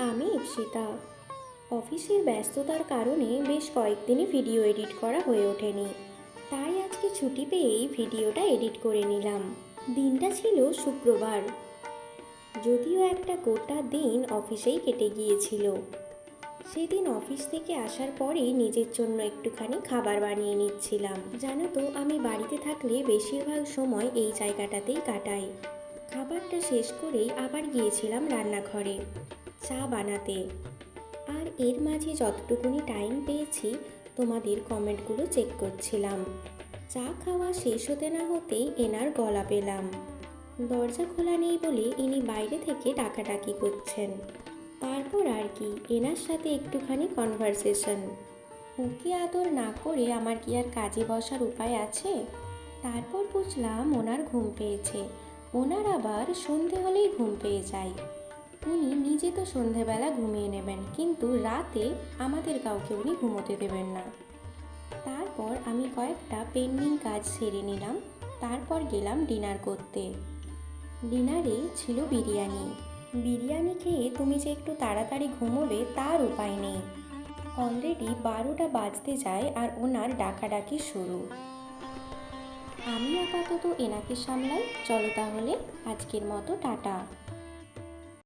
আমি ইপসিতা। অফিসের ব্যস্ততার কারণে বেশ কয়েকদিনই ভিডিও এডিট করা হয়ে ওঠেনি। তাই আজকে ছুটি পেয়েই ভিডিওটা এডিট করে নিলাম। দিনটা ছিল শুক্রবার। যদিও একটা গোটা দিন অফিসেই কেটে গিয়েছিল। সেদিন অফিস থেকে আসার পরেই নিজের জন্য একটুখানি খাবার বানিয়ে নিচ্ছিলাম। জানো তো, আমি বাড়িতে থাকলে বেশিরভাগ সময় এই জায়গাটাতেই কাটাই। খাবারটা শেষ করেই আবার গিয়েছিলাম রান্নাঘরে। চা বানাতে। আর এর মাঝে যতটুকুনি টাইম পেয়েছি, তোমাদের কমেন্টগুলো চেক করছিলাম। চা খাওয়া শেষ হতে না হতেই এনার গলা পেলাম। দরজা খোলা নেই বলে ইনি বাইরে থেকে ডাকাডাকি করছেন। তারপর আর কি, এনার সাথে একটুখানি কনভারসেশন ওকে আদর না করে আমার কি আর কাজে বসার উপায় আছে? তারপর বুঝলাম ওনার ঘুম পেয়েছে। ওনার আবার সন্ধে হলেই ঘুম পেয়ে যায়। উনি নিজে তো সন্ধেবেলা ঘুমিয়ে নেবেন, কিন্তু রাতে আমাদের কাউকে উনি ঘুমোতে দেবেন না। তারপর আমি কয়েকটা পেন্ডিং কাজ সেরে নিলাম, তারপর গেলাম ডিনার করতে। ডিনারে ছিল বিরিয়ানি। বিরিয়ানি খেয়ে তুমি যে একটু তাড়াতাড়ি ঘুমোবে তার উপায় নেই। অলরেডি বারোটা বাজতে যায় আর ওনার ডাকাডাকি শুরু। আমি আপাতত এনাকে সামলাই, চলো তাহলে, আজকের মতো টাটা।